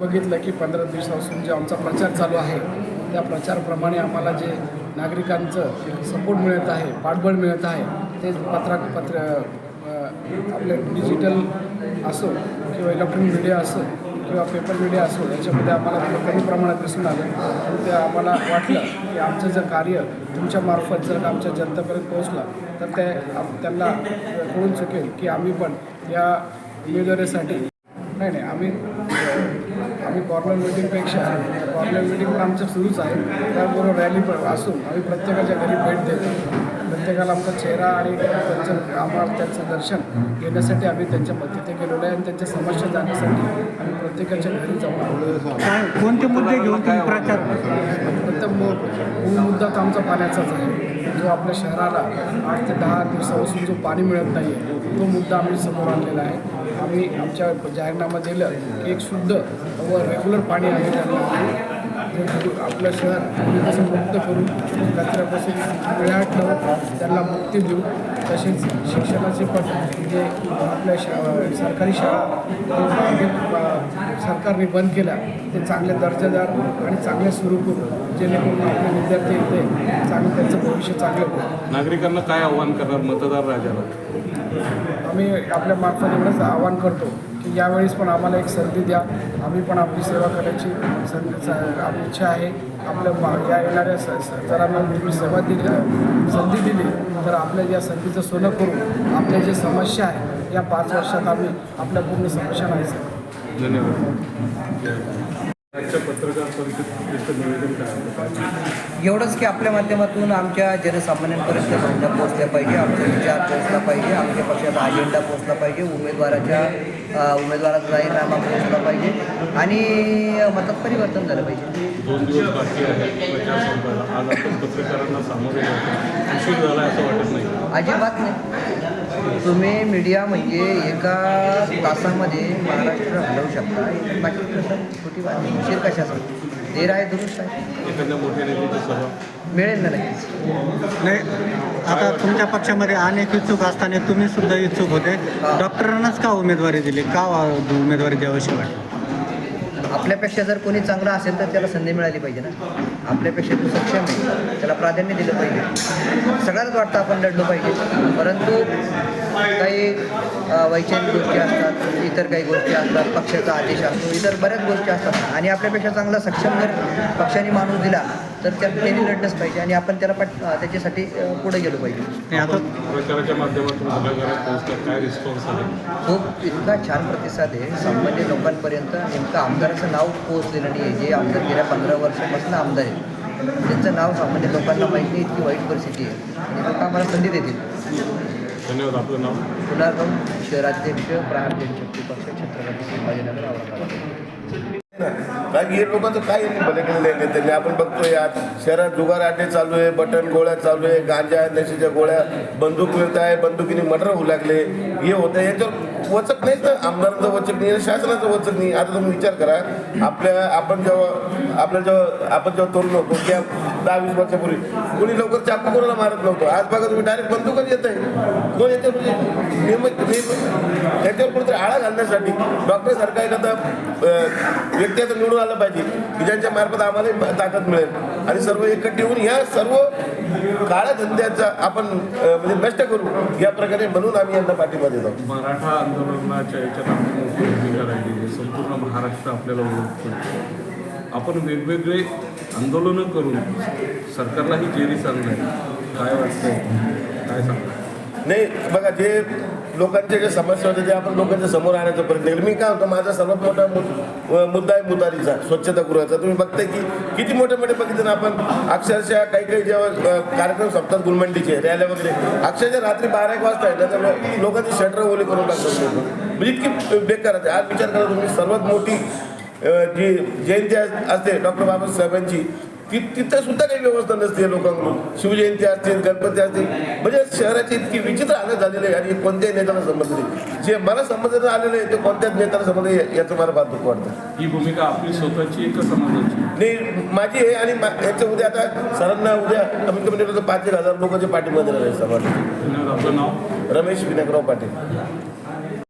बघितलं की पंधरा दिवसापासून जे आमचा प्रचार चालू आहे त्या प्रचारप्रमाणे आम्हाला जे नागरिकांचं सपोर्ट मिळत आहे पाठबळ मिळत आहे ते पत्रा पत्र आपले डिजिटल असो किंवा इलेक्ट्रॉनिक मीडिया असो किंवा पेपर मीडिया असो याच्यामध्ये आम्हाला थोडं कमी प्रमाणात दिसून आलं. पण ते आम्हाला वाटलं की आमचं जर कार्य तुमच्या मार्फत जर आमच्या जनतेपर्यंत पोहोचलं तर ते त्यांना कळून चुकेल की आम्ही पण या उमेदवारीसाठी नाही नाही आम्ही आम्ही कॉर्नर मिटिंगपेक्षा कॉर्नर मिटिंग पण आमचं सुरूच आहे. त्याबरोबर रॅली पण असून आम्ही प्रत्येकाच्या घरी भेट देतो. प्रत्येकाला आमचा चेहरा आणि त्यांचं आम्हाला त्यांचं दर्शन घेण्यासाठी आम्ही त्यांच्या तिथे गेलेलो आहे आणि त्यांच्या समस्या जाण्यासाठी आम्ही प्रत्येकाच्या घरी जाऊन आलो कोणते मुद्दे घेऊन प्रचार मूळ मुद्दा तर आमचा पाण्याचाच आहे. जो आपल्या शहराला आठ ते दहा दिवसापासून जो पाणी मिळत नाही आहे तो मुद्दा आम्ही समोर आणलेला आहे. आम्ही आमच्या जाहीरनामा दिलं की एक शुद्ध व रेग्युलर पाणी आम्ही त्यांना आपलं शहर पूर्वीपासून मुक्त करून कचऱ्यापासून वेळा ठेवून त्यांना मुक्ती देऊ. तसेच शिक्षणाचे पण जे आपल्या शा सरकारी शाळा सरकारने बंद केल्या ते चांगले दर्जेदार आणि चांगले करू जेणेकरून आपले विद्यार्थी इथे चांगलं त्यांचं भविष्य चांगलं नागरिकांना काय आव्हान करणार मतदार राजाला? आम्ही आपल्या मार्फत एवढंच आवाहन करतो की यावेळेस पण आम्हाला एक संधी द्या. आम्ही पण आपली सेवा करायची संधी आपली इच्छा आहे. आपल्या मा- या येणाऱ्या जर आम्हाला तुम्ही सेवा दिली संधी दिली तर आपल्या या संधीचं सोनं करून आपल्या जे समस्या आहे या पाच वर्षात आम्ही आपल्या पूर्ण समस्या नाही धन्यवाद. आजच्या पत्रकार परिषदेचं निवेदन काय एवढंच की आपल्या माध्यमातून आमच्या जनसामान्यांपर्यंत भावना पोहोचल्या पाहिजे आमचा विचार पोहोचला पाहिजे आमच्या पक्षाचा अजेंडा पोहोचला पाहिजे उमेदवाराच्या उमेदवाराचा जाहीरनामा पोहोचला पाहिजे आणि मतात परिवर्तन झालं पाहिजे. दोन दिवस बाकी आहे प्रचार संपायला आज आपण पत्रकारांना सामोरे जातो उशीर झाला असं वाटत नाही. अजिबात नाही. तुम्ही मीडिया म्हणजे एका तासामध्ये महाराष्ट्र हलवू शकता. बाकी कसं? छोटी बात आहे. उशीर कशाचा? देर आहे दुरुस्त आहे. एखाद्या मोठ्या नेत्याची सभा. मिळेल ना नक्कीच नाही आता तुमच्या पक्षामध्ये अनेक इच्छुक असताना तुम्ही सुद्धा इच्छुक होते. हा. डॉक्टरांनाच का उमेदवारी दिली? का उमेदवारी द्यावीशी वाटली? आपल्यापेक्षा जर कोणी चांगला असेल तर त्याला संधी मिळाली पाहिजे ना. आपल्यापेक्षा जो सक्षम आहे. त्याला प्राधान्य दिलं पाहिजे. सगळ्याच वाटतं आपण लढलो पाहिजे. परंतु काही वैचारिक गोष्टी असतात इतर काही गोष्टी असतात पक्षाचा आदेश असतो इतर बऱ्याच गोष्टी असतात. आणि आपल्यापेक्षा चांगला सक्षम जर पक्षाने माणूस दिला तर त्यात त्यांनी लढलंच पाहिजे आणि आपण त्याला पाठ त्याच्यासाठी पुढे गेलो पाहिजे. आता खूप इतका छान प्रतिसाद आहे. सामान्य लोकांपर्यंत नेमकं आमदाराचं नाव पोहोचलेलं नाही आहे जे आमदार गेल्या पंधरा वर्षापासून आमदार आहेत. त्यांचं नाव सामान्य लोकांना माहीत नाही इतकी वाईट परिस्थिती आहे. आणि लोक आम्हाला संधी देतील. धन्यवाद. आपलं नाव? पुनर्गम शहराध्यक्ष प्रहार जनशक्ती पक्ष छत्रपती संभाजीनगर औरंगाबाद. कारण हे लोकांचं काय यांनी भले केलेलं आहे आपण बघतोय आज शहरात जुगार आटे चालू आहे बटन गोळ्या चालू आहे गांजा नशेच्या गोळ्या बंदूक मिळत आहे बंदुकीने मर्डर होऊ लागले. हे होतं. याच्यावर वचक नाहीच ना आमदारांचं वचक नाही शासनाचं वचक नाही. आता तुम्ही विचार करा. आपल्या आपण जेव्हा आपल्या जेव्हा आपण जेव्हा तरुण होतो त्या दहा वीस वर्षापूर्वी कोणी लवकर चाकू कोणाला मारत नव्हतं? आज बघा तुम्ही डायरेक्ट बंदूकच येत आहे. कोण येते म्हणजे नियमित नियमित त्याच्यावर कुठेतरी आळा घालण्यासाठी डॉक्टर सारखा एखादा व्यक्ती आता निवडून आला पाहिजे. की ज्यांच्या मार्फत आम्हाला ताकद मिळेल. आणि सर्व एकत्र येऊन ह्या सर्व काळ्या धंद्याचा आपण म्हणजे नष्ट करू या प्रकारे म्हणून आम्ही यांना पाठिंबा देतो. मराठा आंदोलनाच्या याच्यात आपण म्हणजे संपूर्ण महाराष्ट्र आपल्याला ओळखतो. आपण वेगवेगळे आंदोलनं करून सरकारलाही जेरी चाललं काय वाटतंय? काय सांगतो? नाही बघा जे लोकांच्या जे समस्या होत्या ते आपण लोकांच्या समोर आणण्याचा प्रयत्न केला. मी काय होतं माझा सर्वात मोठा मुद्दा आहे मुतारीचा स्वच्छतागृहाचा. तुम्ही बघताय की किती मोठे मोठे बघितले ना आपण अक्षरशः काही काही जेव्हा कार्यक्रम संपतात गुलमंडीचे रॅल्या वगैरे. अक्षरशः रात्री बारा एक वाजता आहे त्याच्या लोकांची शटर ओली करून टाकतात म्हणजे इतकी बेकार आहे आज विचार करा तुम्ही सर्वात मोठी जी जयंती असते डॉक्टर बाबासाहेबांची ती तिथं सुद्धा काही व्यवस्था नसते लोकांकडून. शिवजयंती असतील गणपती असतील म्हणजे शहराची इतकी विचित्र हालत झालेली आहे आणि कोणत्याही नेत्याला संबंध नाही. जे मला संबंध आलेलं आहे ते कोणत्याच नेत्याला संबंध आहे, याचं मला फार दुःख वाटतं. ही भूमिका आपली स्वतःची आहे का समाजाची? नाही माझी आहे आणि याच्या उद्या आता सरांना उद्या कमीत कमी पाच एक हजार लोकांचे पाठिंबा देणार आहे समाज धन्यवाद. आपलं नाव? रमेश विनायकराव पाटील.